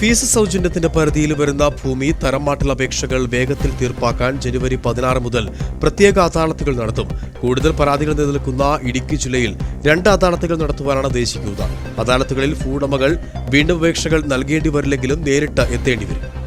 Fees സൗജന്യത്തിന്റെ പരിധിയിൽ വരുന്ന ഭൂമി തരം അപേക്ഷകൾ വേഗത്തിൽ തീർപ്പാക്കാൻ ജനുവരി പതിനാറ് മുതൽ പ്രത്യേക അദാലത്തുകൾ നടത്തും. കൂടുതൽ പരാതികൾ നിലനിൽക്കുന്ന ഇടുക്കി ജില്ലയിൽ രണ്ട് അദാലത്തുകൾ നടത്തുവാനാണ് ഉദ്ദേശിക്കുന്നത്. അദാലത്തുകളിൽ ഭൂവുടമകൾ വീണ്ടും അപേക്ഷകൾ നൽകേണ്ടി വരില്ലെങ്കിലും നേരിട്ട് എത്തേണ്ടി വരും.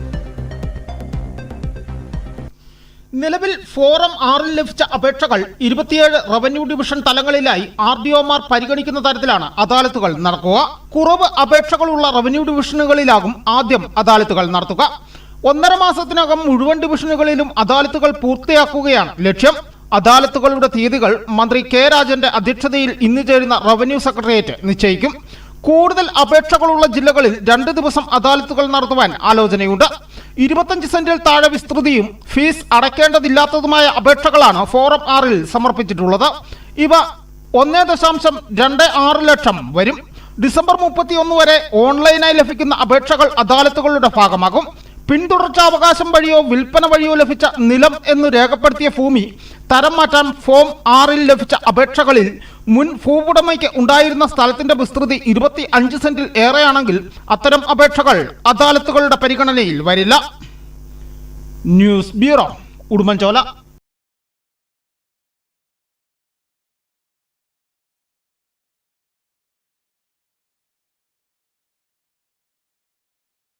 നിലവിൽ ഫോറം ആറിൽ ലഭിച്ച അപേക്ഷകൾ ഇരുപത്തിയേഴ് റവന്യൂ ഡിവിഷൻ തലങ്ങളിലായി ആർ ഡി ഒമാർ പരിഗണിക്കുന്ന തരത്തിലാണ് അദാലത്തുകൾ നടക്കുക. കുറവ് അപേക്ഷകളുള്ള റവന്യൂ ഡിവിഷനുകളിലാകും ആദ്യം അദാലത്തുകൾ നടത്തുക. ഒന്നര മാസത്തിനകം മുഴുവൻ ഡിവിഷനുകളിലും അദാലത്തുകൾ പൂർത്തിയാക്കുകയാണ് ലക്ഷ്യം. അദാലത്തുകളുടെ തീയതികൾ മന്ത്രി കെ രാജന്റെ അധ്യക്ഷതയിൽ ഇന്ന് ചേരുന്ന റവന്യൂ സെക്രട്ടേറിയറ്റ് നിശ്ചയിക്കും. കൂടുതൽ അപേക്ഷകളുള്ള ജില്ലകളിൽ രണ്ട് ദിവസം അദാലത്തുകൾ നടത്തുവാൻ ആലോചനയുണ്ട്. ഇരുപത്തഞ്ച് സെന്റിൽ താഴെ വിസ്തൃതിയും ഫീസ് അടയ്ക്കേണ്ടതില്ലാത്തതുമായ അപേക്ഷകളാണ് ഫോറം ആറിൽ സമർപ്പിച്ചിട്ടുള്ളത്. ഇവ ഒന്നേ ദശാംശം രണ്ട് ആറ് ലക്ഷം വരും. ഡിസംബർ മുപ്പത്തിയൊന്ന് വരെ ഓൺലൈനായി ലഭിക്കുന്ന അപേക്ഷകൾ അദാലത്തുകളുടെ ഭാഗമാകും. പിന്തുടർച്ചാവകാശം വഴിയോ വിൽപ്പന വഴിയോ ലഭിച്ച നിലം എന്ന് രേഖപ്പെടുത്തിയ ഭൂമി തരം മാറ്റാൻ ഫോം ആറിൽ ലഭിച്ച അപേക്ഷകളിൽ മുൻ ഭൂവുടമയ്ക്ക് ഉണ്ടായിരുന്ന സ്ഥലത്തിന്റെ വിസ്തൃതി ഇരുപത്തി അഞ്ച് സെന്റിൽ ഏറെയാണെങ്കിൽ അത്തരം അപേക്ഷകൾ അദാലത്തുകളുടെ പരിഗണനയിൽ വരില്ല. News bureau Udumbanchola.